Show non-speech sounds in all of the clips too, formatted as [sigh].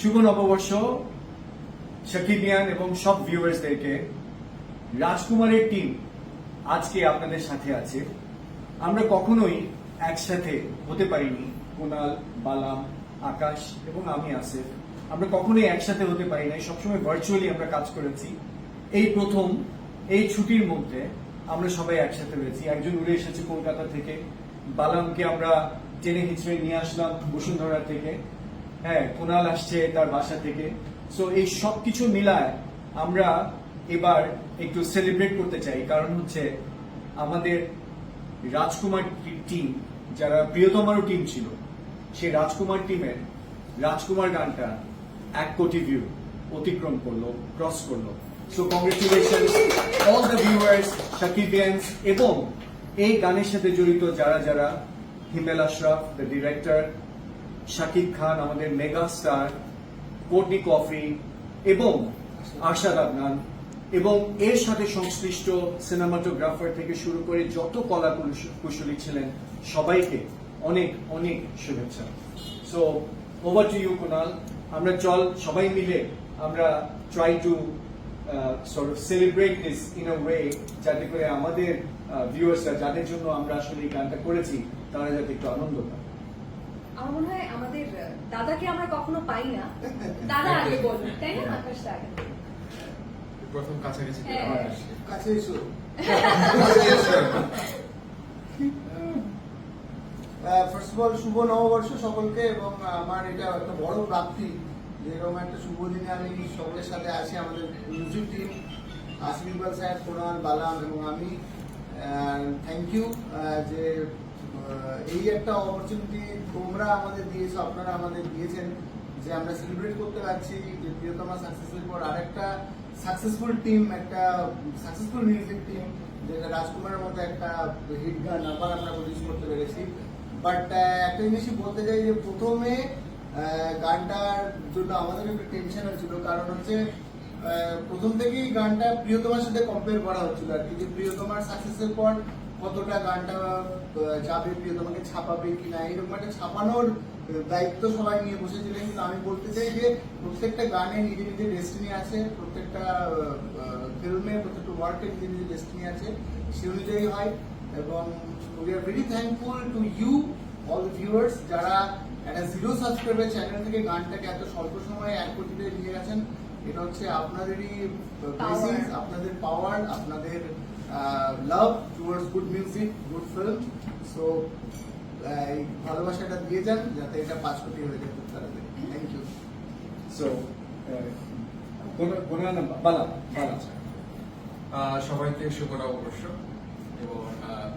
শুভ নববর্ষ শাকিবিয়ান এবং সব ভিউয়ার্সদেরকে রাজকুমারের টিম আজকে আপনাদের সাথে আছে। আমরা কখনোই একসাথে হতে পারিনি, কুনাল, বালাম, আকাশ এবং আমি, আসিফ। আমরা কখনোই একসাথে হতে পারি নাই, সবসময় ভার্চুয়ালি আমরা কাজ করেছি। এই প্রথম, এই ছুটির মধ্যে আমরা সবাই একসাথে হয়েছি। একজন উড়ে এসেছে কলকাতা থেকে, বালামকে আমরা টেনে হিচড়ে নিয়ে আসলাম বসুন্ধরা থেকে। হ্যাঁ কুনাল আসছে তার বাসা থেকে। সো এই সব কিছু মিলায় আমরা এবার একটু সেলিব্রেট করতে চাই। কারণ হচ্ছে আমাদের রাজকুমার টিম যারা প্রিয়তমারও টিম ছিল সেই রাজকুমার টিমের রাজকুমার গানটা এক কোটি ভিউ অতিক্রম করল ক্রস করল। So congratulation all the viewers Shakibians এবং এই গানের সাথে জড়িত যারা যারা, হিমেল আশরাফ দ্য ডিরেক্টর শাকিব খান, আমাদের মেগা স্টার কোটনি কফি এবং আরশাদ আদনান। এবং এর সাথে সংশ্লিষ্ট সিনেমাটোগ্রাফার থেকে শুরু করে যত কলা কুশ- কুশলী ছিলেন, সবাইকে অনেক অনেক শুভেচ্ছা। So over to you Kunal. আমরা চল, সবাই মিলে আমরা try to celebrate this in a way যাতে করে আমাদের ভিউয়ার্সরা যাদের জন্য আমরা আসলে এই গানটা করেছি, তারা যাতে একটু আনন্দ পায়। আমার মনে হয় আমাদের দাদাকে আমরা কখনো পাই না। দাদা আগে বলবেন তাই না? আকাশ প্রথম কাছাকাছি হ্যাঁ। কাছে এসো। ফার্স্ট অফ অল শুভ নববর্ষ সকলকে এবং আমার এটা একটা বড় প্রাপ্তি যে এরকম একটা শুভ দিনে আমি সকলের সাথে আছি আমাদের music team Asif Iqbal sir কোরআন বালাম এবং আমি। থ্যাংক ইউ যে এই একটা অপরচুনিটি তোমরা আমাদের দিয়েছ, আপনারা আমাদের দিয়েছেন যে আমরা সেলিব্রেট করতে পারছি যে প্রিয়তমা সাকসেসফুল পর আরেকটা সাকসেসফুল টিম একটা সাকসেসফুল মিউজিক টিম যেটা রাজকুমারের মতো একটা হিট গান আবার আমরা প্রডিউস করতে পেরেছি। বাট একটা জিনিসই বলতে চাই যে প্রথমে গানটার জন্য আমাদের একটু টেনশন হচ্ছিল। কারণ হচ্ছে প্রথম থেকেই গানটা প্রিয়তমার সাথে কম্পেয়ার করা হচ্ছিল আর কি। যে প্রিয়তমার সাকসেসের পর কতটা গানটা যাবে প্রিয়তমাকে ছাপাবে কিনা এরকম একটা ছাপানোর দায়িত্ব সবাই নিয়ে বসেছিলেন। কিন্তু আমি বলতে চাই যে প্রত্যেকটা গানে নিজের নিজের ডেস্টিনি আছে প্রত্যেকটা ফিল্মে প্রত্যেকটা ওয়ার্কে নিজের নিজের ডেস্টিনি আছে সে অনুযায়ী হয়। এবং we are very thankful to you all viewers যারা একটা জিরো সাবস্ক্রাইবার চ্যানেল থেকে গানটাকে এত স্বল্প সময়ে এক কোটিতে নিয়ে গেছেন এটা হচ্ছে আপনাদেরই আপনাদের পাওয়ার আপনাদের love towards good music good film so এই ভালোবাসাটা দিয়ে যান যাতে এটা পাঁচ কোটি হয়ে যায় খুব তাড়াতাড়ি। থ্যাংক ইউ সো বালা বালা। আহ, সবাইকে শুভ নববর্ষ এবং আহ,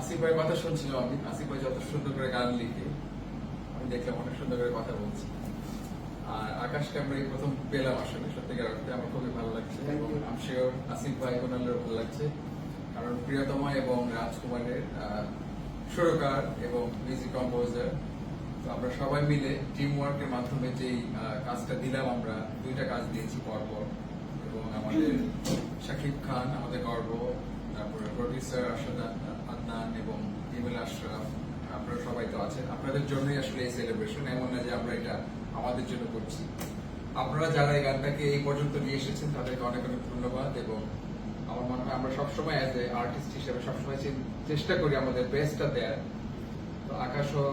আসিফ ভাইয়ের কথা শুনছিলাম আমি। আসিফ ভাই যত সুন্দর করে গান লিখে আমি দেখলাম অনেক সুন্দর করে কথা বলছি। আর আকাশকে আমরা এই প্রথম পেলাম আসলে সত্যিকার অর্থে আমার খুবই ভালো লাগছে এবং. শিওর আসিফ ভাই ওনালেরও ভালো লাগছে কারণ প্রিয়তমা এবং রাজকুমারের সুরকার এবং মিউজিক কম্পোজার তো আমরা সবাই মিলে টিম ওয়ার্কের মাধ্যমে যেই কাজটা দিলাম আমরা দুইটা কাজ দিয়েছি পরপর এবং আমাদের [clears throat] শাকিব খান আমাদের গর্ব তারপরে প্রডিউসার আশাদ আদনান এবং ইমেল আশরাফ আপনারা সবাই তো আছেন। আপনাদের জন্যই আসলে এই সেলিব্রেশন এমন না যে আমরা এটা আমাদের জন্য করছি। আপনারা যারা এই গানটাকে এই পর্যন্ত নিয়ে এসেছেন, তাদেরকে অনেক অনেক ধন্যবাদ এবং আমার মনে হয় আমরা সবসময় অ্যাজ এ আর্টিস্ট হিসেবে সবসময় চেষ্টা করি আমাদের বেস্টটা দেয়ার। তো আকাশও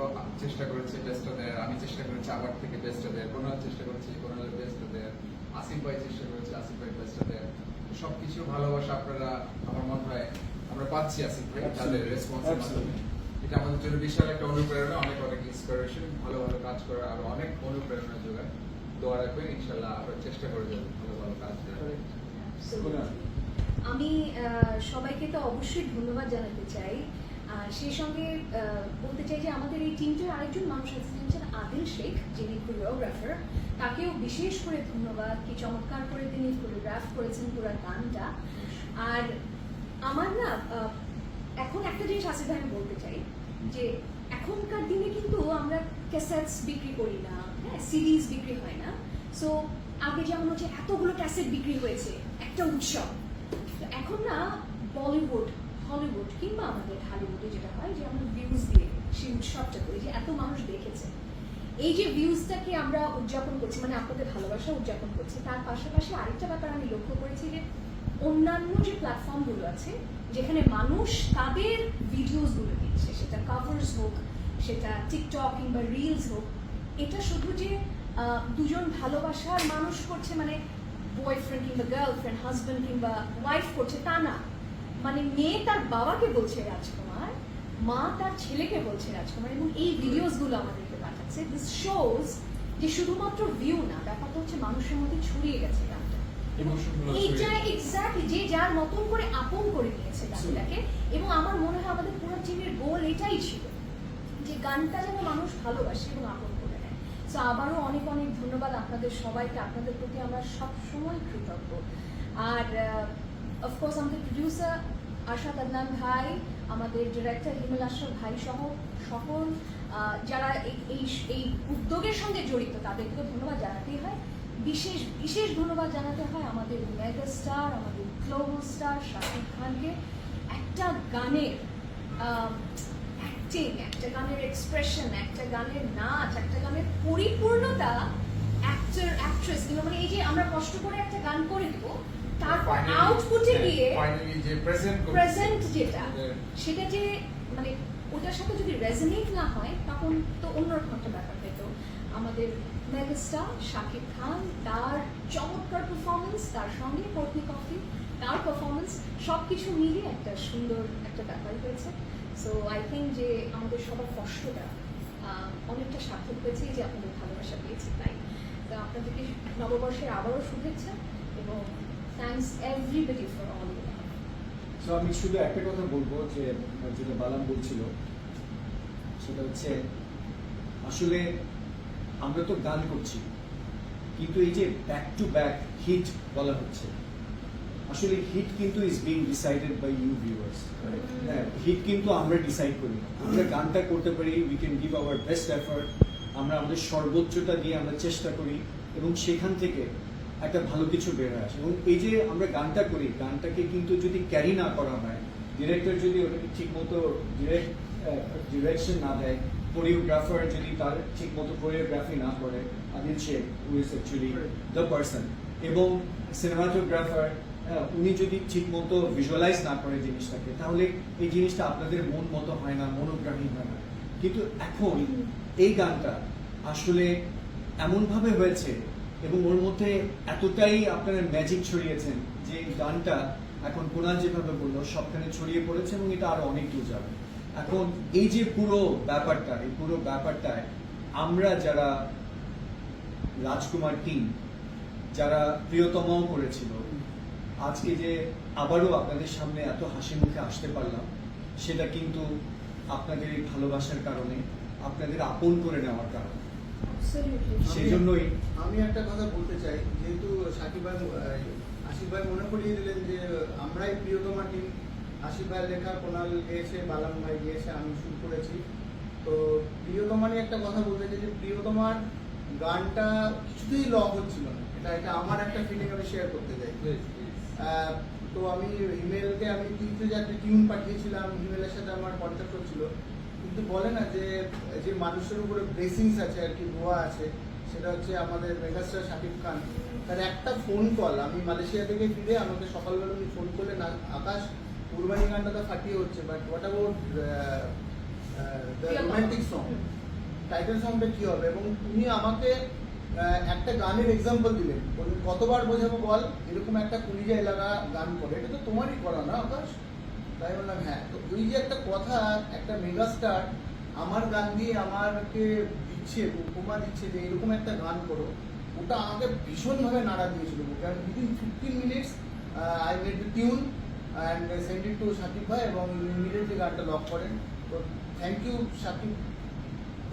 চেষ্টা করেছে বেস্টটা দেয়ার, আমি চেষ্টা করেছি আমার থেকে বেস্টটা দেয়ার কোনাল চেষ্টা করেছি কোনালের বেস্টটা দেয়ার, আসিফ ভাই চেষ্টা করেছে আসিফ ভাই বেস্টটা দেয়ার। সবকিছু ভালোবাসা আপনারা, আমার মনে হয় আমরা পাচ্ছি আসিফ ভাই, তাদের Absolutely. এটা আমাদের জন্য বিশাল একটা অনুপ্রেরণা অনেক অনেক ইন্সপিরেশন ভালো ভালো কাজ করার আরও অনেক অনুপ্রেরণা যোগায় দোয়া রাখবেন ইনশাল্লাহ আমরা চেষ্টা করে যাব ভালো ভালো কাজ আমি সবাইকে তো অবশ্যই ধন্যবাদ জানাতে চাই। আর সেই সঙ্গে আহ, বলতে চাই যে আমাদের এই টিমটার আরেকজন মানুষ আছে হচ্ছেন আদিল শেখ যিনি কোরিওগ্রাফার তাকেও বিশেষ করে ধন্যবাদ। কি চমৎকার করে তিনি কোরিওগ্রাফ করেছেন পুরো গানটা। আর আমার না আহ, এখন একটা জিনিস আছে আমি বলতে চাই, যে এখনকার দিনে কিন্তু আমরা ক্যাসেটস বিক্রি করি না হ্যাঁ সিরিজ বিক্রি হয় না। সো আগে যেমন হচ্ছে এতগুলো ক্যাসেট বিক্রি হয়েছে, একটা উৎসব। এখন না বলিউড হলিউড কিংবা আমাদের হলিউডে যেটা হয় যে আমরা ভিউজ দিয়ে সেই উৎসবটা করি, যে এত মানুষ দেখেছে। এই যে ভিউজটাকে আমরা উদযাপন করছি মানে আপনাদের ভালোবাসা উদযাপন করছি, তার পাশাপাশি আরেকটা ব্যাপার আমি লক্ষ্য করেছি যে অন্যান্য যে প্ল্যাটফর্মগুলো আছে, যেখানে মানুষ তাদের ভিডিওসগুলো দিচ্ছে, সেটা কাভার্স হোক, সেটা টিকটক কিংবা রিলস হোক, এটা শুধু যে দুজন ভালোবাসার মানুষ করছে মানে বয়ফ্রেন্ড কিংবা গার্লফ্রেন্ড হাজব্যান্ড কিংবা ওয়াইফ করছে, তা না। মানে মেয়ে তার বাবাকে বলছে রাজকুমার, মা তার ছেলেকে বলছে রাজকুমার, এবং এই ভিডিওসগুলো আমাদেরকে পাঠাচ্ছে। দিস শোজ যে শুধুমাত্র ভিউ না, ব্যাপারটা হচ্ছে মানুষের মধ্যে ছড়িয়ে গেছে এইটা এক্স্যাক্টলি যে যার মতন করে আপন করে নিয়েছে গানটাকে এবং আমার মনে হয় আমাদের পুরো টিমের গোল এটাই ছিল যে গানটা যেন মানুষ ভালোবাসে এবং আপন করে নেয়। তো আবারও অনেক অনেক ধন্যবাদ আপনাদের সবাইকে আপনাদের প্রতি আমরা সবসময় কৃতজ্ঞ। আর অফকোর্স আমাদের প্রডিউসার আশাদ আদনান ভাই আমাদের ডিরেক্টর হিমেল আশরাফ ভাই সহ সকল যারা এই- এই উদ্যোগের সঙ্গে জড়িত তাদেরকেও ধন্যবাদ জানাতেই হয়। বিশেষ বিশেষ ধন্যবাদ জানাতে হয় আমাদের মেগা স্টার আমাদের গ্লোবাল স্টার শাকিব খানকে। একটা গানের অ্যাক্টিং একটা গানের এক্সপ্রেশন একটা গানের নাচ একটা গানের পরিপূর্ণতা অ্যাক্টর অ্যাক্ট্রেস কিংবা মানে এই যে আমরা কষ্ট করে একটা গান করে দিব তারপর আউটপুটে গিয়ে প্রেজেন্ট যেটা সেটা যে মানে ওটার সাথে যদি রেজনেট না হয় তখন তো অন্যরকম একটা ব্যাপার পেতো আমাদের মেগাস্টার শাকিব খান, তার চমৎকার পারফরমেন্স তার সঙ্গে কর্তৃক কফি, তার পারফরমেন্স সব কিছু মিলিয়ে একটা সুন্দর একটা ব্যাপার হয়েছে। সো আই থিঙ্ক যে আমাদের সবার কষ্টটা অনেকটা সার্থক হয়েছে যে আপনাদের ভালোবাসা পেয়েছি, তাই। তো আপনাদেরকে নববর্ষের আবারও শুভেচ্ছা এবং thanks everybody for all so আমি শুধু একটা কথা বলব যে, যেটা বালাম বলছিল, সেটা হচ্ছে, আসলে আমরা তো গান করছি। কিন্তু এই যে ব্যাক টু ব্যাক হিট বলা হচ্ছে, আসলে হিট কিন্তু is being decided by you viewers hit কিন্তু আমরা ডিসাইড করি। আমরা গানটা করতে পারি we can give our best effort আমরা আমাদের সর্বোচ্চটা দিয়ে আমরা চেষ্টা করি এবং সেখান থেকে একটা ভালো কিছু বের আসে এবং এই যে আমরা গানটা করি, গানটাকে কিন্তু যদি ক্যারি না করা হয় ডিরেক্টর যদি ওটাকে ঠিক মতো ডিরেক্ট ডিরেকশন না দেয় কোরিওগ্রাফার যদি তার ঠিক মতো কোরিওগ্রাফি না করে, Adil Sheikh who is actually the person এবং সিনেমাটোগ্রাফার উনি যদি ঠিক মতো ভিজুয়ালাইজ না করে জিনিসটাকে, তাহলে এই জিনিসটা আপনাদের মন মতো হয় না, মনোগ্রাহী হয় না। কিন্তু এখন এই গানটা আসলে এমনভাবে হয়েছে এবং ওর মধ্যে এতটাই আপনারা ম্যাজিক ছড়িয়েছেন যে এই গানটা এখন কোনাল যেভাবে বলল, সবখানে ছড়িয়ে পড়েছে এবং এটা আরও অনেক দূর যাবে। এখন এই যে পুরো ব্যাপারটা এই পুরো ব্যাপারটায় আমরা যারা রাজকুমার টিম যারা প্রিয়তমাও করেছিল আজকে যে আবারও আপনাদের সামনে এত হাসি মুখে আসতে পারলাম সেটা কিন্তু আপনাদের এই ভালোবাসার কারণে আপনাদের আপন করে নেওয়ার কারণে। সেই জন্যই আমি একটা কথা বলতে চাই যেহেতু সাকিব ভাই আশিক ভাই মনে করিয়ে দিলেন যে আমরাই প্রিয়তমা টিম আশিক ভাই লেখা কোনাল গিয়েছে বালাম ভাই গিয়েছে আমি শুরু করেছি। তো প্রিয়তমা নিয়ে একটা কথা বলতে চাই যে প্রিয়তমার গানটা কিছুতেই লক হচ্ছিল না। এটা এটা আমার একটা ফিলিং আমি শেয়ার করতে চাই। তো আমি ইমেলকে আমি তিনটে চারটে টিউন পাঠিয়েছিলাম ইমেলের সাথে আমার কন্ট্যাক্ট হচ্ছিল। কিন্তু বলে না যে যে মানুষের উপরে ব্লেসিংস আছে আর কি দোয়া আছে সেটা হচ্ছে আমাদের মেগাস্টার শাকিব খান। তার একটা ফোন কল আমি মালয়েশিয়া থেকে ফিরে আমাকে সকালবেলা উনি ফোন করলেন "আ- আকাশ কুরবানি গানটা তো ফাটিয়ে হচ্ছে but what about the romantic song title সংটা কি হবে? এবং তুমি আমাকে একটা গানের এক্সাম্পল দিলেন বললেন, কতবার বোঝাবো বল? এরকম একটা কুলিজা এলাকা গান করে। এটা তো তোমারই করা না আকাশ? তাই বললাম হ্যাঁ। তো ওই যে একটা কথা একটা মেগাস্টার আমার গান দিয়ে আমাকে দিচ্ছে উপমা দিচ্ছে যে এরকম একটা গান করো। ওটা আমাকে ভীষণভাবে নাড়া দিয়েছিল। কারণ within fifteen minutes I made the tune and send it to Shakib ভাই এবং ইমিডিয়েটলি গানটা লক করেন। তো থ্যাংক ইউ সাকিব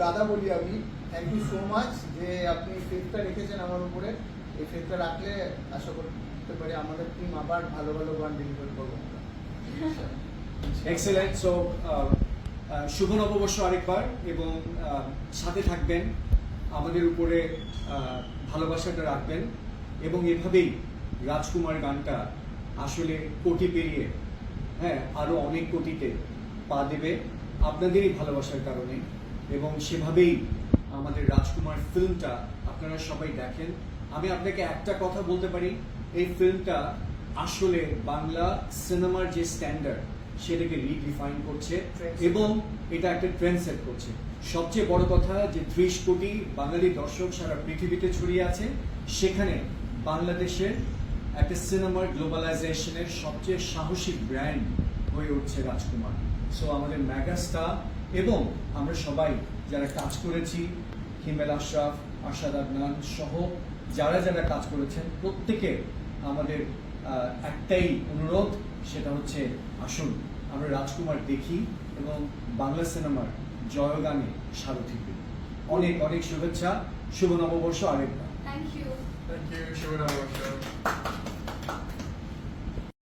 দাদা বলি আমি। থ্যাংক ইউ সো মাচ যে আপনি ফেথটা রেখেছেন আমার উপরে। এই ফেথটা রাখলে আশা করতে পারি আমাদের টিম আবার ভালো ভালো গান ডেলিভার করব। এক্সেলেন্ট সো শুভ নববর্ষ আরেকবার এবং আহ, সাথে থাকবেন। আমাদের উপরে আহ, ভালোবাসাটা রাখবেন এবং এভাবেই রাজকুমার গানটা আসলে কোটি পেরিয়ে হ্যাঁ আরও অনেক কোটিতে পা দেবে আপনাদেরই ভালোবাসার কারণে। এবং সেভাবেই আমাদের রাজকুমার ফিল্মটা আপনারা সবাই দেখেন। আমি আপনাকে একটা কথা বলতে পারি এই ফিল্মটা আসলে বাংলা সিনেমার যে স্ট্যান্ডার্ড সেটাকে রিডিফাইন করছে এবং এটা একটা ট্রেন্ড সেট করছে। সবচেয়ে বড় কথা যে ত্রিশ কোটি বাঙালি দর্শক সারা পৃথিবীতে ছড়িয়ে আছে সেখানে বাংলাদেশের একটা সিনেমার গ্লোবালাইজেশনের সবচেয়ে সাহসী ব্র্যান্ড হয়ে উঠছে রাজকুমার। সো আমাদের মেগাস্টার এবং আমরা সবাই যারা কাজ করেছি হিমেল আশরাফ আশাদ আদনান সহ যারা যারা কাজ করেছেন প্রত্যেকে আমাদের আহ, একটাই অনুরোধ সেটা হচ্ছে আসুন আমরা রাজকুমার দেখি এবং বাংলা সিনেমার জয়গানে সারথি দিই অনেক অনেক শুভেচ্ছা শুভ নববর্ষ আরেকবার। থ্যাংক ইউ থ্যাংক ইউ শুভ নববর্ষ।